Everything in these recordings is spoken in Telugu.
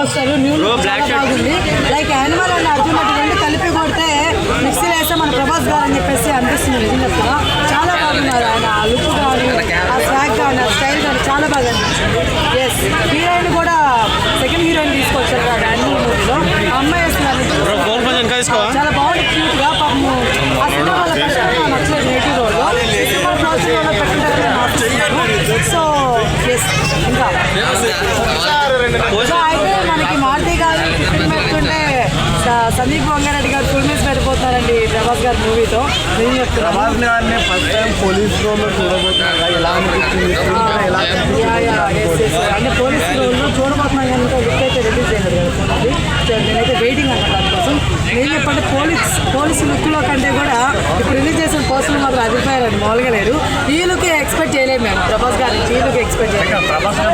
వస్తారు. న్యూ బాగుంది. లైక్ యానిమల్ అండ్ అర్జున్ అటు రెండు కలిపి కొడితే మిక్సీలో వేస్తే మన ప్రభాస్ గారు అని చెప్పేసి అనిపిస్తుంది నిజం చెప్తున్నా చాలా బాగున్నారు ఆయన. ఆ లుక్ కానీ ఆ స్వాగ్ కానీ ఆ స్టైల్ కానీ చాలా బాగా అనిపించింది. ఎస్ హీరోయిన్ కూడా సెకండ్ హీరోయిన్ తీసుకొచ్చారు కదా యానిమల్ మూవీలో అమ్మాయి వేస్తున్నారు చాలా బాగుంది క్యూట్గా. పాపము ఆ సినిమా వాళ్ళ నచ్చలేదు నేటివ్ సినిమా ప్రాసెస్ పెట్టింటారు సో ఎస్ ఇంకా సో అయితే మనకి మారుతి గారు టిఫిన్ పెట్టుకుంటే స- సందీప్ వంగారెడ్డి గారు ఫుల్ మీస్ పెట్టిపోతున్నారండి ప్రభాస్ గారి మూవీతో నేను చెప్తున్నాను ప్రభాస్ గారిని ఫస్ట్ టైం పోలీస్ రోల్లో చూడబోతున్నారా? ఎలా అనిపించింది? స్క్రీన్ పై ఎలా యా, యా, yes, yes. అంటే పోలీస్ రోల్లో చూడబోతున్నాం కనుక లుక్ అయితే రిలీజ్ అయ్యింది కదా నేనైతే వెయిటింగ్ అన్న దానికోసం. నేను చెప్పంటే పోలీస్ పోలీస్ లుక్లో కంటే కూడా ఇప్పుడు రిలీజ్ చేసిన పోస్టులు మాత్రం అదిరిపోయారండి మామూలుగా లేదు ఈ లుక్ ఎక్స్పెక్ట్ చేయలేము మేము. ప్రభాస్ గారి ఈ లుక్ ఎక్స్పెక్ట్ చేయలేము ప్రభాస్ గారి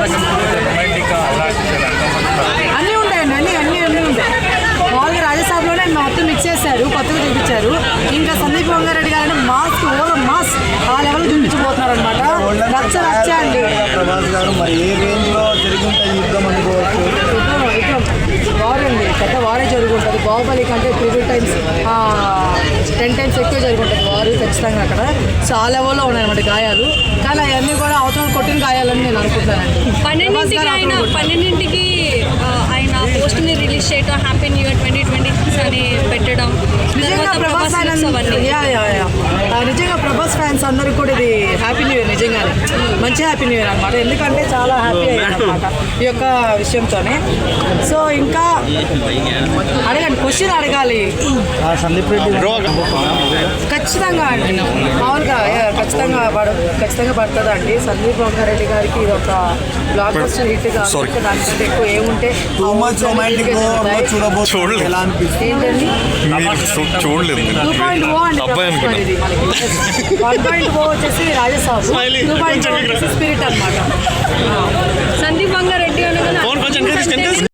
కొత్తగా చూపించారు. ఇంకా సందీప్ వంగారెడ్డి గారు అంటే మాస్ ఓవర్ మాస్ ఆ లెవెల్ చూపించబోతున్నారు అనమాట రచ్చ రచ్చ అండి. ప్రభాస్ గారు మరి ఏ రేంజ్లో యుద్ధం అనుకోవచ్చు? విక్రమ్ వార్ అండి పెద్ద వారే జరుగుంటుంది. బాహుబలి కంటే త్రీ టైమ్స్ టెన్ టైమ్స్ ఎక్కువ జరుగుంటుంది వారు ఖచ్చితంగా అక్కడ. సో ఆ లెవెల్లో ఉన్నాయన్నమాట గాయాలు. కానీ అవన్నీ కూడా అవతల కొట్టిన గాయాలని నేను అనుకుంటున్నానండి. ప్రభాస్ పన్నెండింటికి ఆయన అవతల కొట్టిన- పన్నెండింటికి ఆ, ఆయన పోస్ట్ని రిలీజ్ చేయడం happy new year twenty twenty six అని ప్రభాస్ ప్రభాస్ looks అవన్నీ ఫ్యాన్స్ యా యా యా ఆ, నిజంగా ప్రభాస్ ఫ్యాన్స్ అందరికి కూడా ఇది హ్యాపీ న్యూ ఇయర్ నిజంగానే. మంచి హ్యాపీ న్యూ ఇయర్ అనమాట ఎందుకంటే చాలా హ్యాపీ అయ్యారనమాట ఈ యొక్క విషయంతోనే. సో ఇంకా అడగండి క్వశ్చన్ అడగాలి. ఆ సందీప్ రెడ్డి ఖచ్చితంగా అండి. మామూలుగా ఖచ్చితంగా పడ ఖచ్చితంగా పడుతుంది అండి? సందీప్ రంగారెడ్డి గారికి ఇది ఒక బ్లాక్ బస్టర్ హిట్ కాబట్టి దానికంటే ఎక్కువ ఏముంటే చూడలేదు. టూ పాయింట్ ఓ అండి వన్ పాయింట్ ఓ వచ్చేసి రాజసాబు. టూ పాయింట్ ఓ వచ్చేసి స్పిరిట్ అనమాట సందీప్ వంగారెడ్డి అనగానే